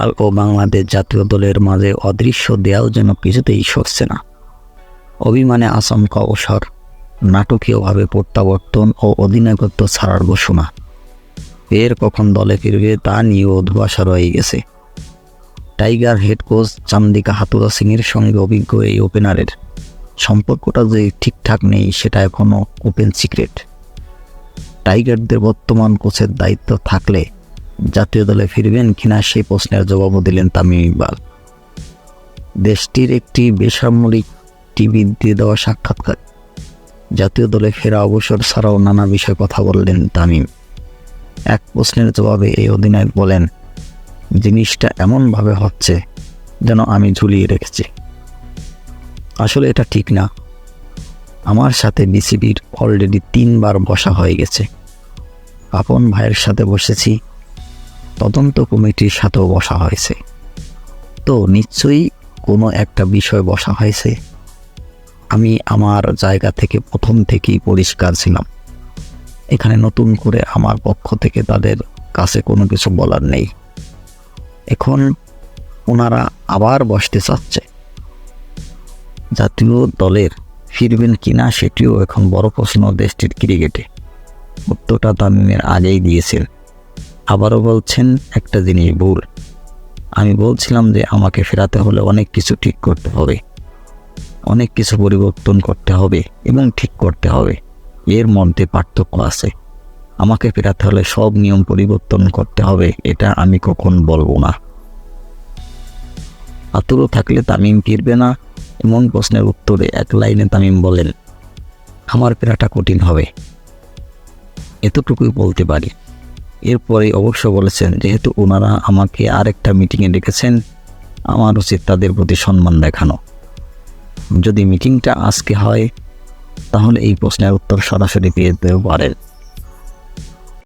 আল ও বাংলাদেশ জাতীয় দলের মাঝে অদৃশ্য দেয়াল যেন কিছুতেই সরছে না। অভিমানে আচমকা অবসর, নাটকীয়ভাবে প্রত্যাবর্তন ও অধিনায়কত্ব ছাড়ার ঘোষণা। এর কখন দলে ফিরবে তা নিয়েও ধোয়াশা রয়ে গেছে। টাইগার হেড কোচ চান্দিকা হাতুরা সিংয়ের সঙ্গে অভিজ্ঞ এই ওপেনারের। সম্পর্কটা যে ঠিকঠাক নেই, সেটা এখনও ওপেন সিক্রেট টাইগারদের বর্তমান কোচের দায়িত্ব থাকলে জাতীয় দলে ফিরবেন কিনা সেই প্রশ্নের জবাবও দিলেন তামিম ইকবাল। দেশটির একটি বেসামরিক টিভি দিয়ে দেওয়া সাক্ষাৎকার। জাতীয় দলে ফেরা অবসর ছাড়াও নানা বিষয়ে কথা বললেন তামিম। এক প্রশ্নের জবাবে এই অধিনায়ক বলেন, জিনিসটা এমনভাবে হচ্ছে যেন আমি ঝুলিয়ে রেখেছি। আসলে এটা ঠিক না। আমার সাথে বিসিবির অলরেডি তিনবার বসা হয়ে গেছে। আপন ভাইয়ের সাথে বসেছি তদন্ত কমিটির সাথেও বসা হয়েছে। তো নিশ্চয়ই কোনো একটা বিষয় বসা হয়েছে। আমি আমার জায়গা থেকে প্রথম থেকেই পরিষ্কার ছিলাম। এখানে নতুন করে আমার পক্ষ থেকে তাদের কাছে কোনো কিছু বলার নেই। এখন ওনারা আবার বসতে চাচ্ছে। জাতীয় দলের ফিরবেন কিনা সেটিও এখন বড় প্রশ্ন দেশটির ক্রিকেটে। উত্তরটা তামিমের আগেই দিয়েছেন। আবারও বলছেন, একটা জিনিস ভুল। আমি বলছিলাম যে আমাকে ফেরাতে হলে অনেক কিছু ঠিক করতে হবে। অনেক কিছু পরিবর্তন করতে হবে এবং ঠিক করতে হবে। এর মধ্যে পার্থক্য আছে। আমাকে ফেরাতে হলে সব নিয়ম পরিবর্তন করতে হবে, এটা আমি কখন বলব না। আতুরও থাকলে তামিম ফিরবে না। এমন প্রশ্নের উত্তরে এক লাইনে তামিম বলেন, আমার ফেরাটা কঠিন হবে। এতটুকুই বলতে পারি। এরপরে অবশ্য বলেছেন, যেহেতু ওনারা আমাকে আরেকটা মিটিংয়ে ডেকেছেন, আমার উচিত তাদের প্রতি সম্মান দেখানো। যদি মিটিংটা আজকে হয়, তাহলে এই প্রশ্নের উত্তর সরাসরি পেয়ে যেতে পারেন।